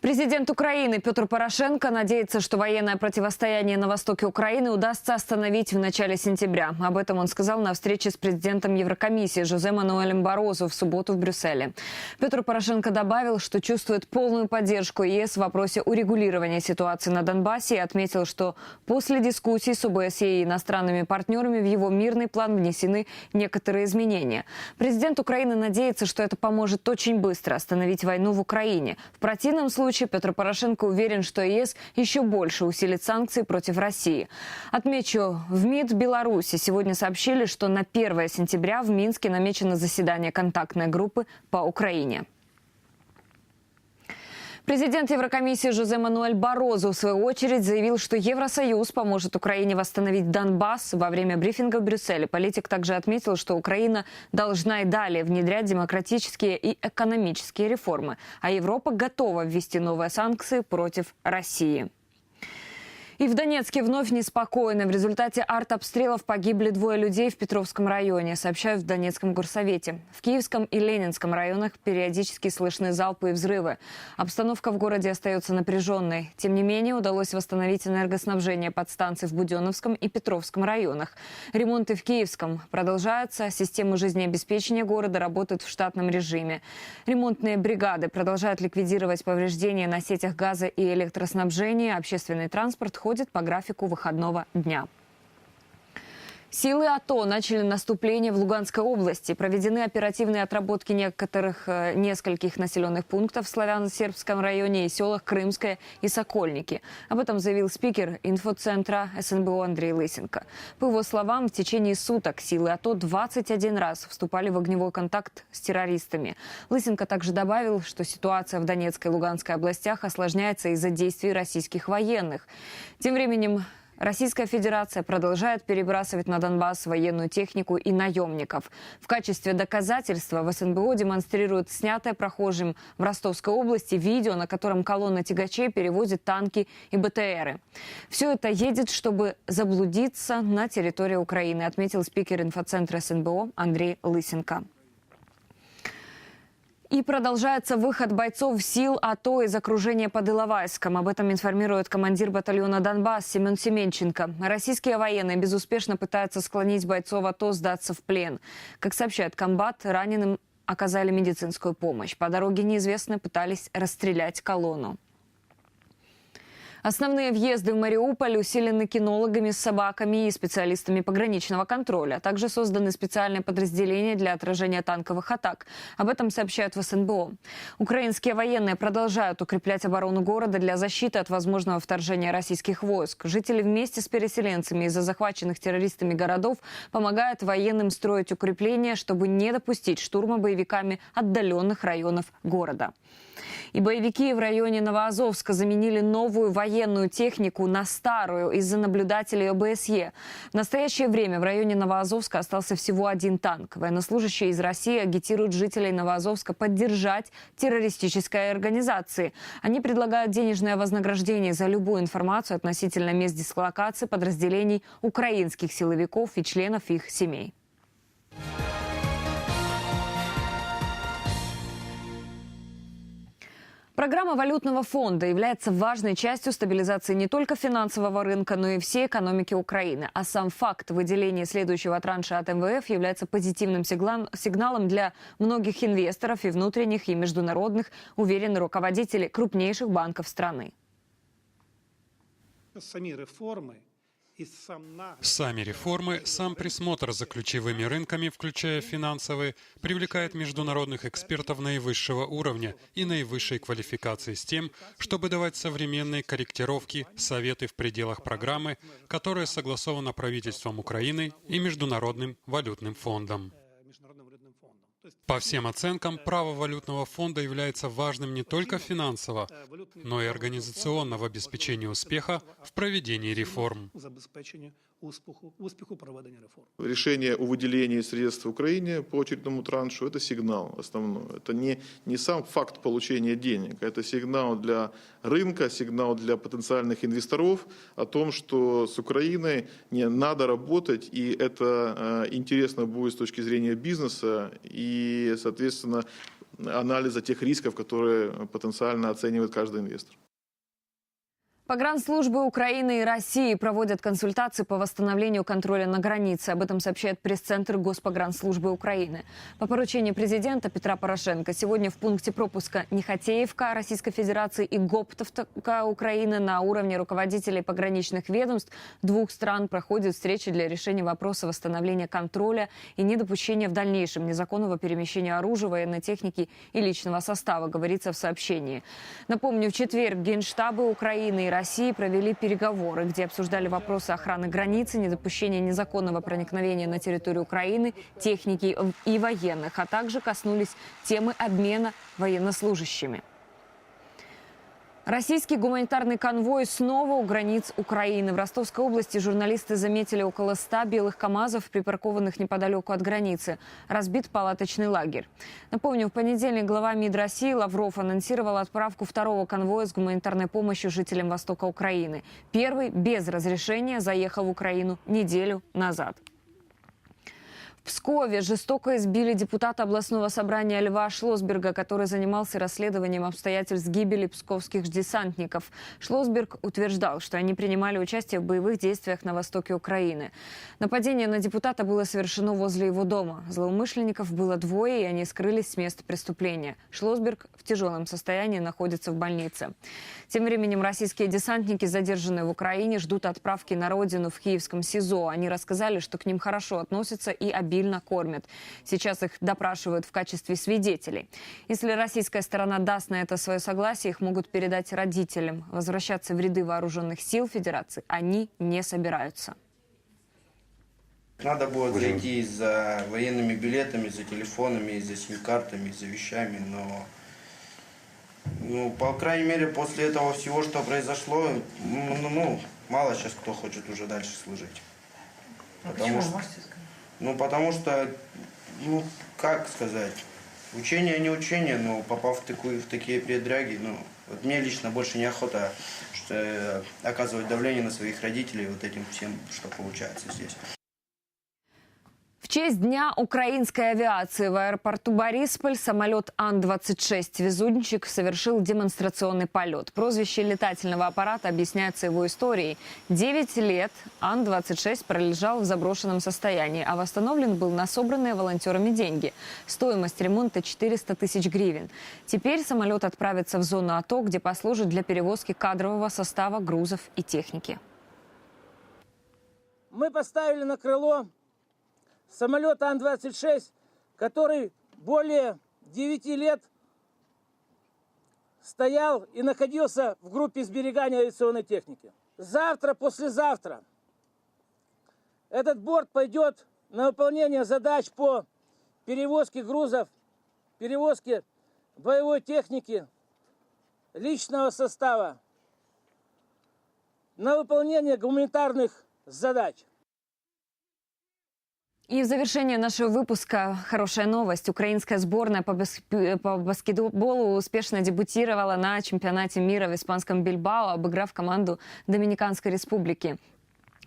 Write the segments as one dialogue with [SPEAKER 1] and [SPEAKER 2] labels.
[SPEAKER 1] Президент Украины Петр Порошенко надеется, что военное противостояние на востоке Украины удастся остановить в начале сентября. Об этом он сказал на встрече с президентом Еврокомиссии Жозе Мануэлем Борозу в субботу в Брюсселе. Петр Порошенко добавил, что чувствует полную поддержку ЕС в вопросе урегулирования ситуации на Донбассе и отметил, что после дискуссий с ОБСЕ и иностранными партнерами в его мирный план внесены некоторые изменения. Президент Украины надеется, что это поможет очень быстро остановить войну в Украине. В противном случае случае Петр Порошенко уверен, что ЕС еще больше усилит санкции против России. Отмечу, в МИД Беларуси сегодня сообщили, что на 1 сентября в Минске намечено заседание контактной группы по Украине. Президент Еврокомиссии Жозе Мануэль Борозо в свою очередь заявил, что Евросоюз поможет Украине восстановить Донбасс. Во время брифинга в Брюсселе политик также отметил, что Украина должна и далее внедрять демократические и экономические реформы, а Европа готова ввести новые санкции против России. И в Донецке вновь неспокойно. В результате артобстрелов погибли двое людей в Петровском районе, сообщают в Донецком горсовете. В Киевском и Ленинском районах периодически слышны залпы и взрывы. Обстановка в городе остается напряженной. Тем не менее, удалось восстановить энергоснабжение подстанций в Буденновском и Петровском районах. Ремонты в Киевском продолжаются. Системы жизнеобеспечения города работают в штатном режиме. Ремонтные бригады продолжают ликвидировать повреждения на сетях газа и электроснабжения. Общественный транспорт проходит по графику выходного дня. Силы АТО начали наступление в Луганской области. Проведены оперативные отработки некоторых э, нескольких населенных пунктов в Славяно-Сербском районе и селах Крымское и Сокольники. Об этом заявил спикер инфоцентра СНБО Андрей Лысенко. По его словам, в течение суток силы АТО 21 раз вступали в огневой контакт с террористами. Лысенко также добавил, что ситуация в Донецкой и Луганской областях осложняется из-за действий российских военных. Тем временем Российская Федерация продолжает перебрасывать на Донбасс военную технику и наемников. В качестве доказательства в СНБО демонстрируют снятое прохожим в Ростовской области видео, на котором колонна тягачей перевозит танки и БТРы. Все это едет, чтобы заблудиться на территории Украины, отметил спикер инфоцентра СНБО Андрей Лысенко. И продолжается выход бойцов сил АТО из окружения под Иловайском. Об этом информирует командир батальона «Донбасс» Семен Семенченко. Российские военные безуспешно пытаются склонить бойцов АТО сдаться в плен. Как сообщает комбат, раненым оказали медицинскую помощь. По дороге неизвестно пытались расстрелять колонну. Основные въезды в Мариуполь усилены кинологами с собаками и специалистами пограничного контроля. Также созданы специальные подразделения для отражения танковых атак. Об этом сообщают в СНБО. Украинские военные продолжают укреплять оборону города для защиты от возможного вторжения российских войск. Жители вместе с переселенцами из-за захваченных террористами городов помогают военным строить укрепления, чтобы не допустить штурма боевиками отдаленных районов города. И боевики в районе Новоазовска заменили новую военную технику на старую из-за наблюдателей ОБСЕ. В настоящее время в районе Новоазовска остался всего один танк. Военнослужащие из России агитируют жителей Новоазовска поддержать террористической организации. Они предлагают денежное вознаграждение за любую информацию относительно мест дислокации подразделений украинских силовиков и членов их семей. Программа валютного фонда является важной частью стабилизации не только финансового рынка, но и всей экономики Украины. А сам факт выделения следующего транша от МВФ является позитивным сигналом для многих инвесторов и внутренних, и международных, уверены руководители крупнейших банков страны.
[SPEAKER 2] Сами реформы
[SPEAKER 3] Сами реформы, сам присмотр за ключевыми рынками, включая финансовые, привлекает международных экспертов наивысшего уровня и наивысшей квалификации с тем, чтобы давать современные корректировки, советы в пределах программы, которая согласована правительством Украины и Международным валютным фондом. По всем оценкам, право валютного фонда является важным не только финансово, но и организационно в обеспечении успеха в проведении реформ.
[SPEAKER 2] Успіху, успіху проведення реформ.
[SPEAKER 4] Решение о выделении средств Украине по очередному траншу – это сигнал основной. Это не, не сам факт получения денег, это сигнал для рынка, сигнал для потенциальных инвесторов о том, что с Украиной не надо работать, и это э, интересно будет с точки зрения бизнеса и, соответственно, анализа тех рисков, которые потенциально оценивает каждый инвестор.
[SPEAKER 1] Погранслужбы Украины и России проводят консультации по восстановлению контроля на границе. Об этом сообщает пресс-центр Госпогранслужбы Украины. По поручению президента Петра Порошенко сегодня в пункте пропуска Нехотеевка Российской Федерации и Гоптовка Украины на уровне руководителей пограничных ведомств двух стран проходят встречи для решения вопроса восстановления контроля и недопущения в дальнейшем незаконного перемещения оружия, военной техники и личного состава, говорится в сообщении. Напомню, в четверг Генштабы Украины и России провели переговоры, где обсуждали вопросы охраны границы, недопущения незаконного проникновения на территорию Украины, техники и военных, а также коснулись темы обмена военнослужащими. Российский гуманитарный конвой снова у границ Украины. В Ростовской области журналисты заметили около 100 белых КАМАЗов, припаркованных неподалеку от границы. Разбит палаточный лагерь. Напомню, в понедельник глава МИД России Лавров анонсировал отправку второго конвоя с гуманитарной помощью жителям востока Украины. Первый без разрешения заехал в Украину неделю назад. Пскове жестоко избили депутата областного собрания Льва Шлосберга, который занимался расследованием обстоятельств гибели псковских десантников. Шлосберг утверждал, что они принимали участие в боевых действиях на востоке Украины. Нападение на депутата было совершено возле его дома. Злоумышленников было двое, и они скрылись с места преступления. Шлосберг в тяжелом состоянии находится в больнице. Тем временем российские десантники, задержанные в Украине, ждут отправки на родину в киевском СИЗО. Они рассказали, что к ним хорошо относятся и обидно кормят. Сейчас их допрашивают в качестве свидетелей. Если российская сторона даст на это свое согласие, их могут передать родителям. Возвращаться в ряды вооруженных сил Федерации они не собираются.
[SPEAKER 5] Надо будет зайти за военными билетами, за телефонами, за сим-картами, за вещами, но, ну, по крайней мере, после этого всего, что произошло, ну, ну, мало сейчас кто хочет уже дальше служить. Потому что, ну, потому что, ну, как сказать, учение не учение, но попав в, такую, в такие передряги, ну, вот мне лично больше неохота что, э, оказывать давление на своих родителей вот этим всем, что получается здесь.
[SPEAKER 1] В честь Дня украинской авиации в аэропорту Борисполь самолет Ан-26 «Везунчик» совершил демонстрационный полет. Прозвище летательного аппарата объясняется его историей. Девять лет Ан-26 пролежал в заброшенном состоянии, а восстановлен был на собранные волонтерами деньги. Стоимость ремонта 400 тысяч гривен. Теперь самолет отправится в зону АТО, где послужит для перевозки кадрового состава, грузов и техники.
[SPEAKER 6] мы поставили на крыло самолет Ан-26, который более 9 лет стоял и находился в группе сберегания авиационной техники. Завтра, послезавтра этот борт пойдет на выполнение задач по перевозке грузов, перевозке боевой техники, личного состава, на выполнение гуманитарных задач.
[SPEAKER 1] И в завершение нашего выпуска хорошая новость. Украинская сборная по, бас- по баскетболу успешно дебютировала на чемпионате мира в испанском Бильбао, обыграв команду Доминиканской республики.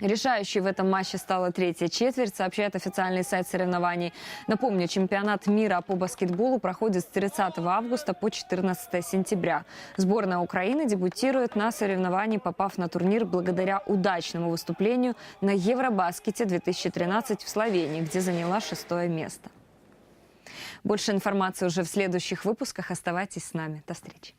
[SPEAKER 1] Решающей в этом матче стала третья четверть, сообщает официальный сайт соревнований. Напомню, чемпионат мира по баскетболу проходит с 30 августа по 14 сентября. Сборная Украины дебютирует на соревновании, попав на турнир благодаря удачному выступлению на Евробаскете 2013 в Словении, где заняла шестое место. Больше информации уже в следующих выпусках. Оставайтесь с нами. До встречи.